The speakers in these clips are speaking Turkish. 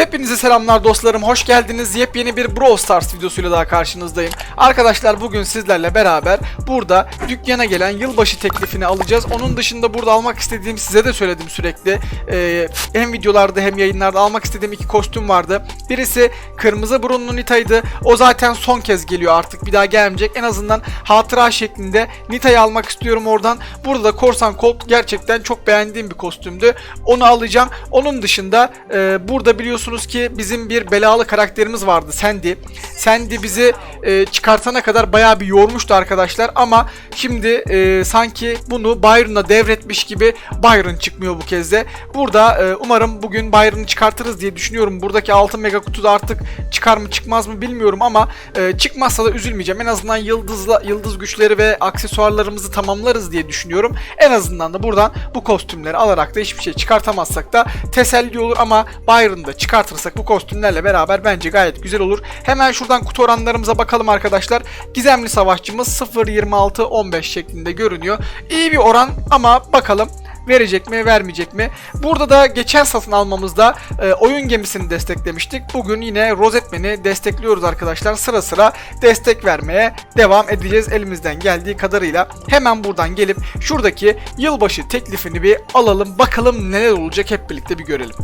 Hepinize selamlar dostlarım. Hoş geldiniz. Yepyeni bir Brawl Stars videosuyla daha karşınızdayım. Arkadaşlar bugün sizlerle beraber burada dükkana gelen yılbaşı teklifini alacağız. Onun dışında burada almak istediğim size de söyledim sürekli. Ee, hem videolarda hem yayınlarda almak istediğim iki kostüm vardı. Birisi kırmızı burunlu Nita'ydı. O zaten son kez geliyor artık. Bir daha gelmeyecek. En azından hatıra şeklinde Nita'yı almak istiyorum oradan. Burada da Korsan Colt gerçekten çok beğendiğim bir kostümdü. Onu alacağım. Onun dışında e, burada biliyorsunuz ki bizim bir belalı karakterimiz vardı Sandy. Sandy bizi e, çıkartana kadar bayağı bir yormuştu arkadaşlar ama şimdi e, sanki bunu Byron'a devretmiş gibi Byron çıkmıyor bu kez de. Burada e, umarım bugün Byron'ı çıkartırız diye düşünüyorum. Buradaki altın mega kutuda artık çıkar mı çıkmaz mı bilmiyorum ama e, çıkmazsa da üzülmeyeceğim. En azından yıldızla yıldız güçleri ve aksesuarlarımızı tamamlarız diye düşünüyorum. En azından da buradan bu kostümleri alarak da hiçbir şey çıkartamazsak da teselli olur ama Byron'ı da çıkartırsak bu kostümlerle beraber bence gayet güzel olur. Hemen şuradan kutu oranlarımıza bakalım arkadaşlar. Gizemli savaşçımız 0.26-15 şeklinde görünüyor. İyi bir oran ama bakalım verecek mi vermeyecek mi? Burada da geçen satın almamızda e, oyun gemisini desteklemiştik. Bugün yine Rosetman'i destekliyoruz arkadaşlar. Sıra sıra destek vermeye devam edeceğiz elimizden geldiği kadarıyla. Hemen buradan gelip şuradaki yılbaşı teklifini bir alalım. Bakalım neler olacak hep birlikte bir görelim.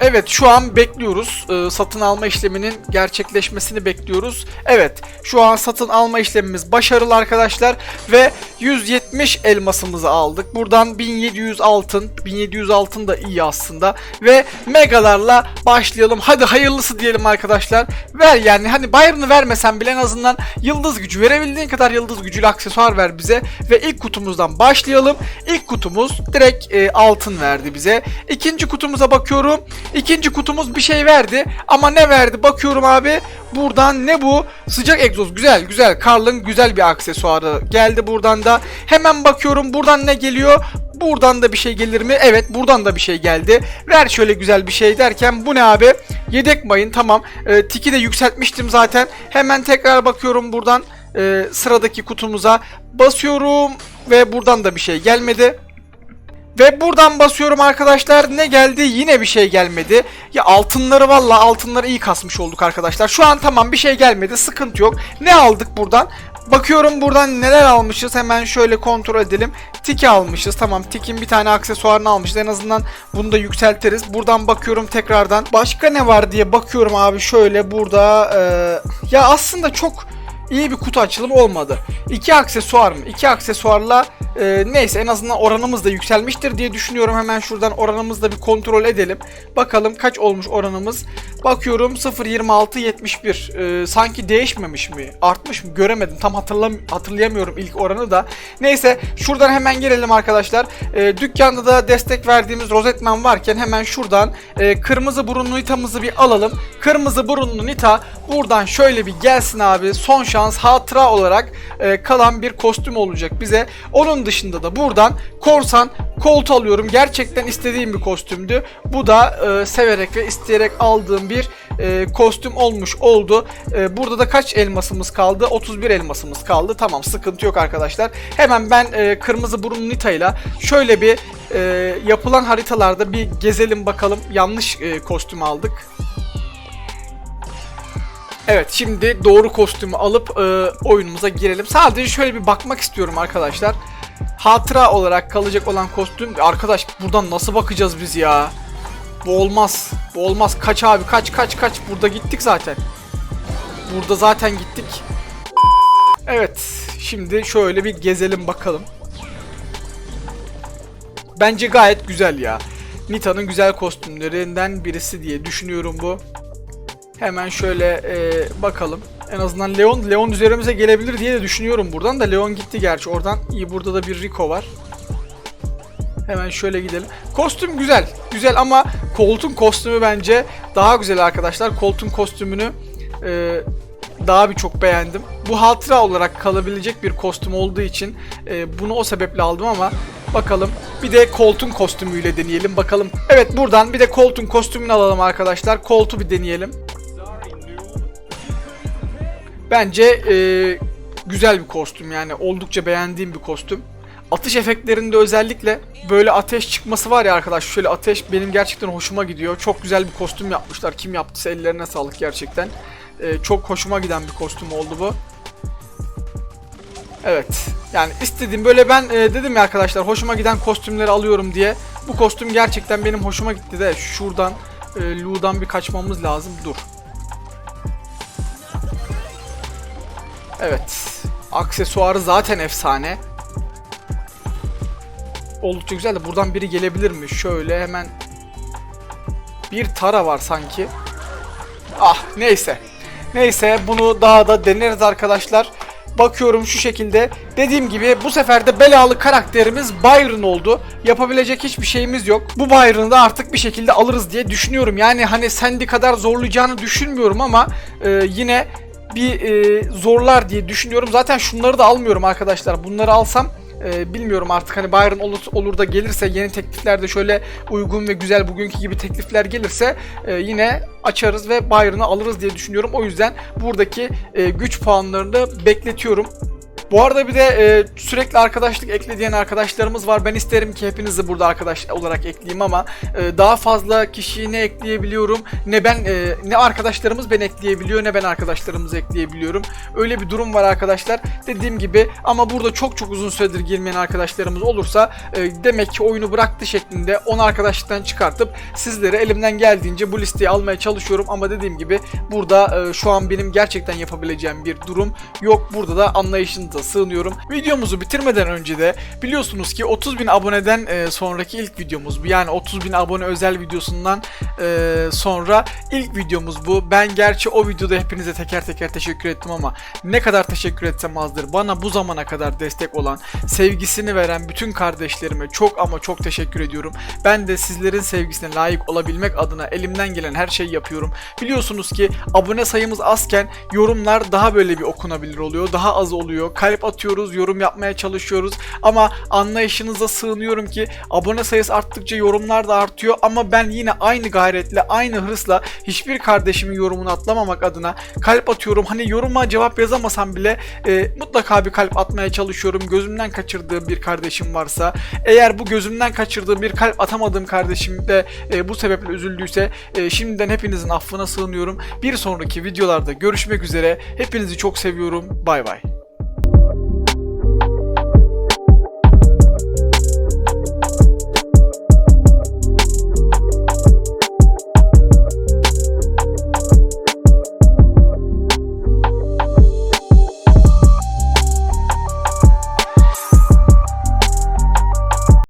Evet şu an bekliyoruz. Ee, satın alma işleminin gerçekleşmesini bekliyoruz. Evet şu an satın alma işlemimiz başarılı arkadaşlar. Ve 170 elmasımızı aldık. Buradan 1700 altın. 1700 altın da iyi aslında. Ve megalarla başlayalım. Hadi hayırlısı diyelim arkadaşlar. Ver yani hani Byron'ı vermesen bile en azından yıldız gücü verebildiğin kadar yıldız gücüyle aksesuar ver bize. Ve ilk kutumuzdan başlayalım. İlk kutumuz direkt e, altın verdi bize. İkinci kutumuza bakıyorum. İkinci kutumuz bir şey verdi. Ama ne verdi? Bakıyorum abi. Buradan ne bu? Sıcak egzoz. Güzel güzel. Karl'ın güzel bir aksesuarı geldi buradan da. Hemen bakıyorum buradan ne geliyor? Buradan da bir şey gelir mi? Evet buradan da bir şey geldi. Ver şöyle güzel bir şey derken bu ne abi? Yedek mayın tamam. Ee, tiki de yükseltmiştim zaten. Hemen tekrar bakıyorum buradan e, sıradaki kutumuza. Basıyorum ve buradan da bir şey gelmedi. Ve buradan basıyorum arkadaşlar. Ne geldi? Yine bir şey gelmedi. Ya altınları valla altınları iyi kasmış olduk arkadaşlar. Şu an tamam bir şey gelmedi. Sıkıntı yok. Ne aldık buradan? Bakıyorum buradan neler almışız. Hemen şöyle kontrol edelim. Tiki almışız. Tamam Tikin bir tane aksesuarını almışız. En azından bunu da yükseltiriz. Buradan bakıyorum tekrardan. Başka ne var diye bakıyorum abi. Şöyle burada. eee, Ya aslında çok iyi bir kutu açılımı olmadı. İki aksesuar mı? İki aksesuarla e, neyse en azından oranımız da yükselmiştir diye düşünüyorum. Hemen şuradan oranımızı bir kontrol edelim. Bakalım kaç olmuş oranımız. Bakıyorum 0.26.71. E, sanki değişmemiş mi? Artmış mı? Göremedim. Tam hatırlam hatırlayamıyorum ilk oranı da. Neyse şuradan hemen gelelim arkadaşlar. E, dükkanda da destek verdiğimiz Rosetman varken hemen şuradan e, kırmızı burunlu Nita'mızı bir alalım. Kırmızı burunlu Nita buradan şöyle bir gelsin abi. Son şans hatıra olarak e, kalan bir kostüm olacak bize. Onun dışında da buradan korsan kolt alıyorum. Gerçekten istediğim bir kostümdü. Bu da e, severek ve isteyerek aldığım bir e, kostüm olmuş oldu. E, burada da kaç elmasımız kaldı? 31 elmasımız kaldı. Tamam sıkıntı yok arkadaşlar. Hemen ben e, kırmızı burunlu Nita ile şöyle bir e, yapılan haritalarda bir gezelim bakalım. Yanlış e, kostüm aldık. Evet şimdi doğru kostümü alıp e, oyunumuza girelim. Sadece şöyle bir bakmak istiyorum arkadaşlar. Hatıra olarak kalacak olan kostüm. Arkadaş buradan nasıl bakacağız biz ya? Bu olmaz. Bu olmaz. Kaç abi kaç kaç kaç. Burada gittik zaten. Burada zaten gittik. Evet. Şimdi şöyle bir gezelim bakalım. Bence gayet güzel ya. Nita'nın güzel kostümlerinden birisi diye düşünüyorum bu. Hemen şöyle e, bakalım. En azından Leon Leon üzerimize gelebilir diye de düşünüyorum buradan da Leon gitti gerçi oradan. İyi burada da bir Rico var. Hemen şöyle gidelim. Kostüm güzel. Güzel ama Colt'un kostümü bence daha güzel arkadaşlar. Colt'un kostümünü e, daha bir çok beğendim. Bu hatıra olarak kalabilecek bir kostüm olduğu için e, bunu o sebeple aldım ama bakalım. Bir de Colt'un kostümüyle deneyelim bakalım. Evet buradan bir de Colt'un kostümünü alalım arkadaşlar. Colt'u bir deneyelim. Bence e, güzel bir kostüm yani oldukça beğendiğim bir kostüm. Atış efektlerinde özellikle böyle ateş çıkması var ya arkadaş şöyle ateş benim gerçekten hoşuma gidiyor. Çok güzel bir kostüm yapmışlar. Kim yaptıysa ellerine sağlık gerçekten. Ee, çok hoşuma giden bir kostüm oldu bu. Evet. Yani istediğim böyle ben e, dedim ya arkadaşlar hoşuma giden kostümleri alıyorum diye. Bu kostüm gerçekten benim hoşuma gitti de şuradan e, Lu'dan bir kaçmamız lazım. Dur. Evet. Aksesuarı zaten efsane. Oldukça güzel de buradan biri gelebilir mi? Şöyle hemen bir tara var sanki. Ah neyse. Neyse bunu daha da deneriz arkadaşlar. Bakıyorum şu şekilde. Dediğim gibi bu sefer de belalı karakterimiz Byron oldu. Yapabilecek hiçbir şeyimiz yok. Bu Byron'ı da artık bir şekilde alırız diye düşünüyorum. Yani hani Sandy kadar zorlayacağını düşünmüyorum ama e, yine bir e, zorlar diye düşünüyorum. Zaten şunları da almıyorum arkadaşlar. Bunları alsam e, bilmiyorum artık hani Byron olur, olur da gelirse yeni tekliflerde şöyle uygun ve güzel bugünkü gibi teklifler gelirse e, yine açarız ve Byron'ı alırız diye düşünüyorum. O yüzden buradaki e, güç puanlarını bekletiyorum. Bu arada bir de e, sürekli arkadaşlık ekle arkadaşlarımız var. Ben isterim ki hepinizi burada arkadaş olarak ekleyeyim ama e, daha fazla kişiyi ne ekleyebiliyorum ne ben e, ne arkadaşlarımız ben ekleyebiliyor ne ben arkadaşlarımızı ekleyebiliyorum. Öyle bir durum var arkadaşlar. Dediğim gibi ama burada çok çok uzun süredir girmeyen arkadaşlarımız olursa e, demek ki oyunu bıraktı şeklinde 10 arkadaşlıktan çıkartıp sizlere elimden geldiğince bu listeyi almaya çalışıyorum ama dediğim gibi burada e, şu an benim gerçekten yapabileceğim bir durum yok. Burada da anlayışınıza sığınıyorum. Videomuzu bitirmeden önce de biliyorsunuz ki 30.000 aboneden e, sonraki ilk videomuz bu. Yani 30.000 abone özel videosundan e, sonra ilk videomuz bu. Ben gerçi o videoda hepinize teker teker teşekkür ettim ama ne kadar teşekkür etsem azdır. Bana bu zamana kadar destek olan, sevgisini veren bütün kardeşlerime çok ama çok teşekkür ediyorum. Ben de sizlerin sevgisine layık olabilmek adına elimden gelen her şeyi yapıyorum. Biliyorsunuz ki abone sayımız azken yorumlar daha böyle bir okunabilir oluyor. Daha az oluyor. Kalp atıyoruz, yorum yapmaya çalışıyoruz. Ama anlayışınıza sığınıyorum ki abone sayısı arttıkça yorumlar da artıyor. Ama ben yine aynı gayretle, aynı hırsla hiçbir kardeşimin yorumunu atlamamak adına kalp atıyorum. Hani yoruma cevap yazamasam bile e, mutlaka bir kalp atmaya çalışıyorum. Gözümden kaçırdığım bir kardeşim varsa, eğer bu gözümden kaçırdığım bir kalp atamadığım kardeşim de e, bu sebeple üzüldüyse e, şimdiden hepinizin affına sığınıyorum. Bir sonraki videolarda görüşmek üzere. Hepinizi çok seviyorum. Bay bay.